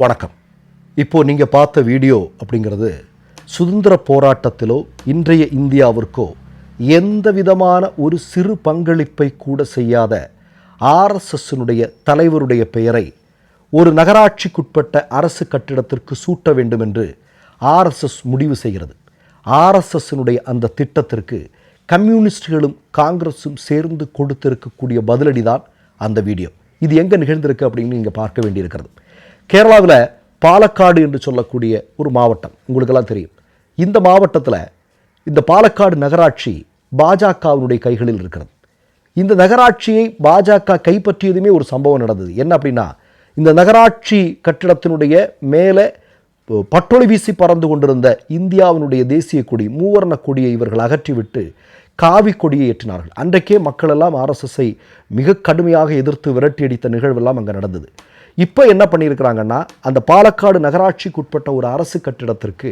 வணக்கம். இப்போ நீங்கள் பார்த்த வீடியோ அப்படிங்கிறது சுதந்திர போராட்டத்திலோ இன்றைய இந்தியாவிற்கோ எந்த விதமான ஒரு சிறு பங்களிப்பை கூட செய்யாத ஆர்எஸ்எஸ்னுடைய தலைவருடைய பெயரை ஒரு நகராட்சிக்குட்பட்ட அரசு கட்டிடத்திற்கு சூட்ட வேண்டும் என்று ஆர்எஸ்எஸ் முடிவு செய்கிறது. ஆர்எஸ்எஸ்னுடைய அந்த திட்டத்திற்கு கம்யூனிஸ்டுகளும் காங்கிரஸும் சேர்ந்து கொடுத்திருக்கக்கூடிய பதிலடி தான் அந்த வீடியோ. இது எங்கே நிகழ்ந்திருக்கு அப்படின்னு நீங்கள் பார்க்க வேண்டியிருக்கிறது. கேரளாவில் பாலக்காடு என்று சொல்லக்கூடிய ஒரு மாவட்டம். உங்களுக்கெல்லாம் தெரியும். இந்த மாவட்டத்தில் இந்த பாலக்காடு நகராட்சி பாஜகவினுடைய கைகளில் இருக்கிறது. இந்த நகராட்சியை பாஜக கைப்பற்றியதுமே ஒரு சம்பவம் நடந்தது. என்ன அப்படின்னா இந்த நகராட்சி கட்டிடத்தினுடைய மேலே பட்டொளி வீசி பறந்து கொண்டிருந்த இந்தியாவினுடைய தேசிய கொடி மூவர்ண கொடியை இவர்கள் அகற்றிவிட்டு காவி கொடியை ஏற்றினார்கள். அன்றைக்கே மக்கள் எல்லாம் மிக கடுமையாக எதிர்த்து விரட்டி அடித்த நிகழ்வெல்லாம் அங்கே நடந்தது. இப்போ என்ன பண்ணியிருக்கிறாங்கன்னா அந்த பாலக்காடு நகராட்சிக்குட்பட்ட ஒரு அரசு கட்டிடத்திற்கு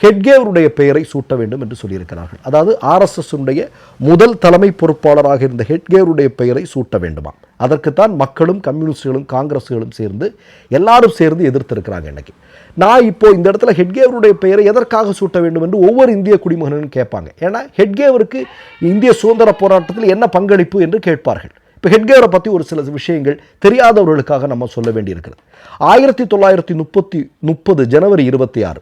ஹெட்கேவருடைய பெயரை சூட்ட வேண்டும் என்று சொல்லியிருக்கிறார்கள். அதாவது ஆர்எஸ்எஸ்னுடைய முதல் தலைமை பொறுப்பாளராக இருந்த ஹெட்கேவருடைய பெயரை சூட்ட வேண்டுமாம். அதற்குத்தான் மக்களும் கம்யூனிஸ்டுகளும் காங்கிரஸுகளும் சேர்ந்து எல்லாரும் சேர்ந்து எதிர்த்திருக்கிறாங்க இன்னைக்கு. நான் இப்போ இந்த இடத்துல ஹெட்கேவருடைய பெயரை எதற்காக சூட்ட வேண்டும் என்று ஒவ்வொரு இந்திய குடிமகனும் கேட்பாங்க. ஏன்னா ஹெட்கேவருக்கு இந்திய சுதந்திர போராட்டத்தில் என்ன பங்களிப்பு என்று கேட்பார்கள். இப்போ ஹெட்கேவரை பற்றி ஒரு சில விஷயங்கள் தெரியாதவர்களுக்காக நம்ம சொல்ல வேண்டியிருக்கிறது. ஆயிரத்தி தொள்ளாயிரத்தி முப்பத்தி முப்பது ஜனவரி இருபத்தி ஆறு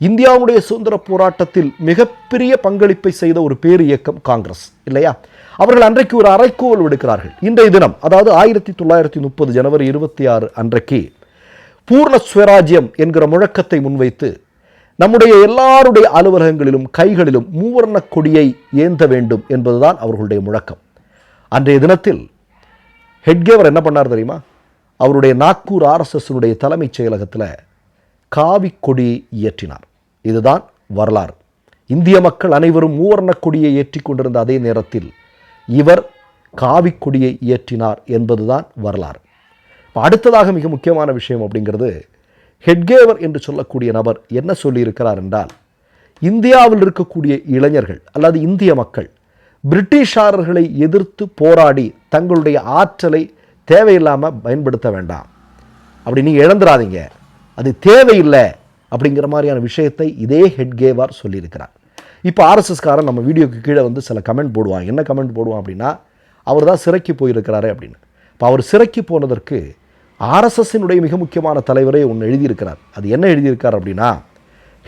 இந்தியாவுடைய சுதந்திர போராட்டத்தில் மிகப்பெரிய பங்களிப்பை செய்த ஒரு பேர் இயக்கம் காங்கிரஸ் இல்லையா? அவர்கள் அன்றைக்கு ஒரு அரைக்கோல் விடுக்கிறார்கள். இன்றைய தினம் அதாவது ஆயிரத்தி தொள்ளாயிரத்தி முப்பது ஜனவரி இருபத்தி ஆறு அன்றைக்கு பூர்ண ஸ்வராஜ்யம் என்கிற முழக்கத்தை முன்வைத்து நம்முடைய எல்லாருடைய அலுவலகங்களிலும் கைகளிலும் மூவர்ண கொடியை ஏந்த வேண்டும் என்பதுதான் அவர்களுடைய முழக்கம். அன்றைய தினத்தில் ஹெட்கேவர் என்ன பண்ணார் தெரியுமா? அவருடைய நாக்பூர் ஆர்எஸ்எஸ்னுடைய தலைமைச் செயலகத்தில் காவி இயற்றினார் இதுதான் வரலாறு. இந்திய மக்கள் அனைவரும் மூவர்ண கொடியை ஏற்றி கொண்டிருந்த அதே நேரத்தில் இவர் காவி கொடியை இயற்றினார் என்பதுதான் வரலாறு. இப்போ அடுத்ததாக மிக முக்கியமான விஷயம் அப்படிங்கிறது ஹெட்கேவர் என்று சொல்லக்கூடிய நபர் என்ன சொல்லியிருக்கிறார் என்றால் இந்தியாவில் இருக்கக்கூடிய இளைஞர்கள் அல்லது இந்திய மக்கள் பிரிட்டிஷாரர்களை எதிர்த்து போராடி தங்களுடைய ஆற்றலை தேவையில்லாமல் பயன்படுத்த வேண்டாம். அப்படி நீங்கள் இழந்துடாதீங்க அது தேவையில்லை அப்படிங்கிற மாதிரியான விஷயத்தை இதே ஹெட்கேவார் சொல்லியிருக்கிறார். இப்போ ஆர்எஸ்எஸ்காரன் நம்ம வீடியோக்கு கீழே வந்து சில கமெண்ட் போடுவான் என்ன கமெண்ட் போடுவான் அப்படின்னா அவர் தான் சிறைக்கு போயிருக்கிறாரு அப்படின்னு. இப்போ அவர் சிறைக்கு போனதற்கு ஆர்எஸ்எஸ்ஸினுடைய மிக முக்கியமான தலைவரே ஒன்று எழுதியிருக்கிறார். அது என்ன எழுதியிருக்கார் அப்படின்னா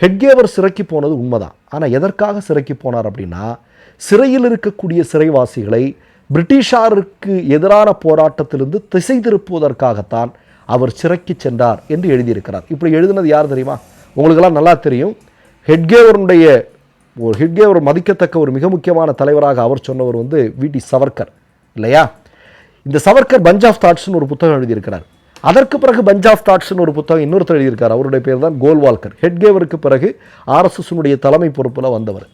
ஹெட்கேவர் சிறைக்கு போனது உண்மைதான். ஆனால் எதற்காக சிறைக்கு போனார் அப்படின்னா சிறையில் இருக்கக்கூடிய சிறைவாசிகளை பிரிட்டிஷாருக்கு எதிரான போராட்டத்திலிருந்து திசை திருப்புவதற்காகத்தான் அவர் சிறைக்கு சென்றார் என்று எழுதியிருக்கிறார். இப்படி எழுதினது யார் தெரியுமா? உங்களுக்கெல்லாம் நல்லா தெரியும். ஹெட்கேவருடைய ஒரு ஹெட்கேவர் மதிக்கத்தக்க ஒரு மிக முக்கியமான தலைவராக அவர் சொன்னவர் வந்து வி. சவர்கர் இல்லையா? இந்த சவர்கர் பஞ்ச் ஆஃப் தாட்ஸ்னு ஒரு புத்தகம் எழுதியிருக்கிறார். அதற்கு பிறகு பஞ்ச் ஆஃப் தாட்ஸ்னு ஒரு புத்தகம் இன்னொருத்தர் எழுதியிருக்கார். அவருடைய பேர் தான் கோல்வால்கர். ஹெட்கேவருக்கு பிறகு ஆர்எஸ்எஸ்னுடைய தலைமை பொறுப்பில் வந்தவர்.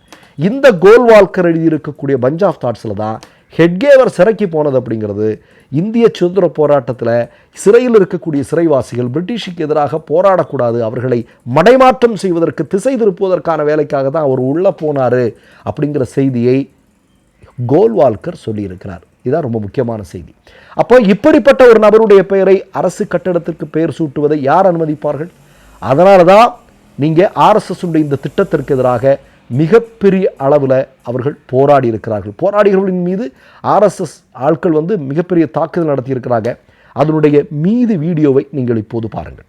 இந்த கோல்வால்கர் எழுதியிருக்கக்கூடிய பஞ்ச் ஆஃப் தாட்ஸில் தான் ஹெட்கேவர் சிறைக்கு போனது அப்படிங்கிறது இந்திய சுதந்திர போராட்டத்தில் சிறையில் இருக்கக்கூடிய சிறைவாசிகள் பிரிட்டிஷுக்கு எதிராக போராடக்கூடாது அவர்களை மடைமாற்றம் செய்வதற்கு திசை திருப்புவதற்கான வேலைக்காக தான் அவர் உள்ளே போனார் அப்படிங்கிற செய்தியை கோல்வால்கர் சொல்லியிருக்கிறார். இதுதான் ரொம்ப முக்கியமான செய்தி. அப்போ இப்படிப்பட்ட ஒரு நபருடைய பெயரை அரசு கட்டடத்திற்கு பெயர் சூட்டுவதை யார் அனுமதிப்பார்கள்? அதனால தான் நீங்கள் ஆர்எஸ்எஸ்னுடைய இந்த திட்டத்திற்கு எதிராக மிகப்பெரிய அளவில் அவர்கள் போராடி இருக்கிறார்கள் போராடிகளின் மீது ஆர்எஸ்எஸ் ஆட்கள் வந்து மிகப்பெரிய தாக்குதல் நடத்தியிருக்கிறாங்க. அதனுடைய மீது வீடியோவை நீங்கள் இப்போது பாருங்கள்.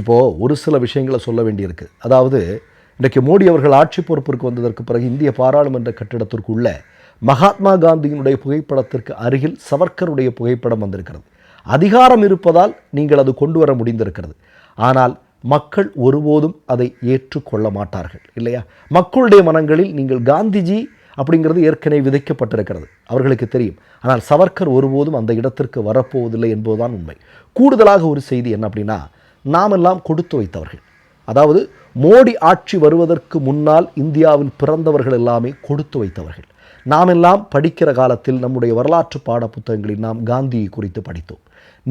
இப்போது ஒரு சில விஷயங்களை சொல்ல வேண்டியிருக்கு. அதாவது இன்றைக்கு மோடி அவர்கள் ஆட்சி பொறுப்பிற்கு வந்ததற்கு பிறகு இந்திய பாராளுமன்ற கட்டிடத்திற்குள்ள மகாத்மா காந்தியினுடைய புகைப்படத்திற்கு அருகில் சவர்க்கருடைய புகைப்படம் வந்திருக்கிறது. அதிகாரம் இருப்பதால் நீங்கள் அது கொண்டு வர முடிந்திருக்கிறது. ஆனால் மக்கள் ஒருபோதும் அதை ஏற்றுக்கொள்ள மாட்டார்கள் இல்லையா? மக்களுடைய மனங்களில் நீங்கள் காந்திஜி அப்படிங்கிறது ஏற்கனவே விதைக்கப்பட்டிருக்கிறது. அவர்களுக்கு தெரியும். ஆனால் சவர்க்கர் ஒருபோதும் அந்த இடத்திற்கு வரப்போவதில்லை என்பதுதான் உண்மை. கூடுதலாக ஒரு செய்தி என்ன அப்படின்னா நாமெல்லாம் கொடுத்து வைத்தவர்கள். அதாவது மோடி ஆட்சி வருவதற்கு முன்னால் இந்தியாவில் பிறந்தவர்கள் எல்லாமே கொடுத்து வைத்தவர்கள். நாமெல்லாம் படிக்கிற காலத்தில் நம்முடைய வரலாற்று பாட புத்தகங்களில் நாம் காந்தியை குறித்து படித்தோம்.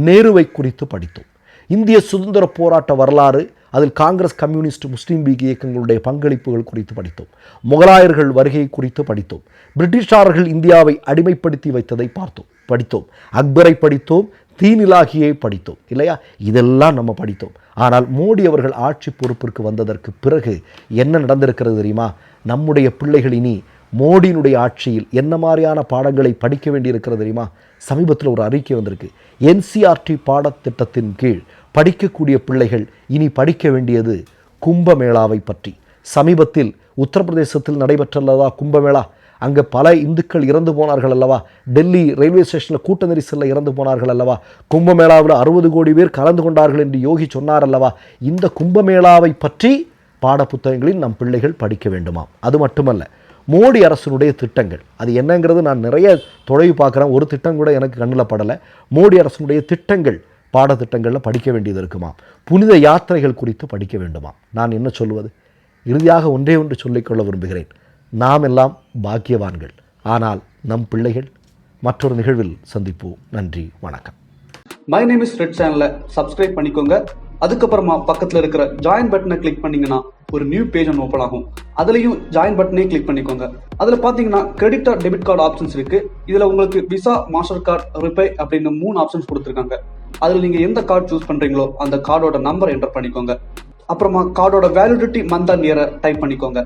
நேருவை குறித்து படித்தோம். இந்திய சுதந்திர போராட்ட வரலாறு அதில் காங்கிரஸ் கம்யூனிஸ்ட் முஸ்லீம் லீக் இயக்கங்களுடைய பங்களிப்புகள் குறித்து படித்தோம். முகலாயர்கள் வருகை குறித்து படித்தோம். பிரிட்டிஷார்கள் இந்தியாவை அடிமைப்படுத்தி வைத்ததை பார்த்தோம். படித்தோம். அக்பரை படித்தோம். தீநிலாகியை படித்தோம் இல்லையா? இதெல்லாம் நம்ம படித்தோம். ஆனால் மோடி அவர்கள் ஆட்சி பொறுப்பிற்கு வந்ததற்கு பிறகு என்ன நடந்திருக்கிறது தெரியுமா? நம்முடைய பிள்ளைகள் இனி மோடியினுடைய ஆட்சியில் என்ன மாதிரியான பாடங்களை படிக்க வேண்டியிருக்கிறது தெரியுமா? சமீபத்தில் ஒரு அறிக்கை வந்திருக்கு. என்சிஆர்டி பாடத்திட்டத்தின் கீழ் படிக்கக்கூடிய பிள்ளைகள் இனி படிக்க வேண்டியது கும்பமேளாவை பற்றி. சமீபத்தில் உத்தரப்பிரதேசத்தில் நடைபெற்றல்லவா கும்பமேளா? அங்கே பல இந்துக்கள் இறந்து போனார்கள் அல்லவா? டெல்லி ரயில்வே ஸ்டேஷனில் கூட்ட நெரிசலில் இறந்து போனார்கள் அல்லவா? கும்பமேளாவில் அறுபது கோடி பேர் கலந்து கொண்டார்கள் என்று யோகி சொன்னார் அல்லவா? இந்த கும்பமேளாவை பற்றி பாடப்புத்தகங்களில் நம் பிள்ளைகள் படிக்க வேண்டுமாம். அது மட்டுமல்ல மோடி அரசினுடைய திட்டங்கள். அது என்னங்கிறது நான் நிறைய தொலைவு பார்க்குறேன். ஒரு திட்டம் கூட எனக்கு கண்ணில் படலை. மோடி அரசினுடைய திட்டங்கள் பாடத்திட்டங்களில் படிக்க வேண்டியது இருக்குமா புனித யாத்திரைகள் குறித்து படிக்க வேண்டுமா நான் என்ன சொல்வது இறுதியாக ஒன்றே ஒன்று சொல்லிக்கொள்ள விரும்புகிறேன். நாம் எல்லாம் பாக்கியவான்கள். ஆனால் நம் பிள்ளைகள் மற்றொரு நிகழ்வில் சந்திப்போம். நன்றி வணக்கம். மை நேம் இஸ் ரெட் சேனலை சப்ஸ்கிரைப் பண்ணிக்கோங்க. அதுக்கப்புறமா பக்கத்துல இருக்கிற ஜாயின் பட்டனை கிளிக் பண்ணீங்கன்னா ஒரு நியூ பேஜ் ஒன்று ஓப்பன் ஆகும். அதுலயும் ஜாயின் பட்டனே கிளிக் பண்ணிக்கோங்க. அதுல பாத்தீங்கன்னா credit or debit card options இருக்கு. இதுல உங்களுக்கு விசா மாஸ்டர் கார்டு ரிப்பே அப்படின்னு மூணு ஆப்ஷன்ஸ் கொடுத்துருக்காங்க. அதுல நீங்க எந்த கார்டு சூஸ் பண்றீங்களோ அந்த கார்டோட நம்பர் என்டர் பண்ணிக்கோங்க. அப்புறமா கார்டோட வேலிடிட்டி மந்த் அண்ட் இயரை டைப் பண்ணிக்கோங்க.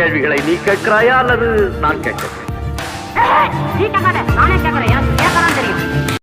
கேள்விகளை நீ கேட்கிறாயா அல்லது நான் கேட்கிறேன்.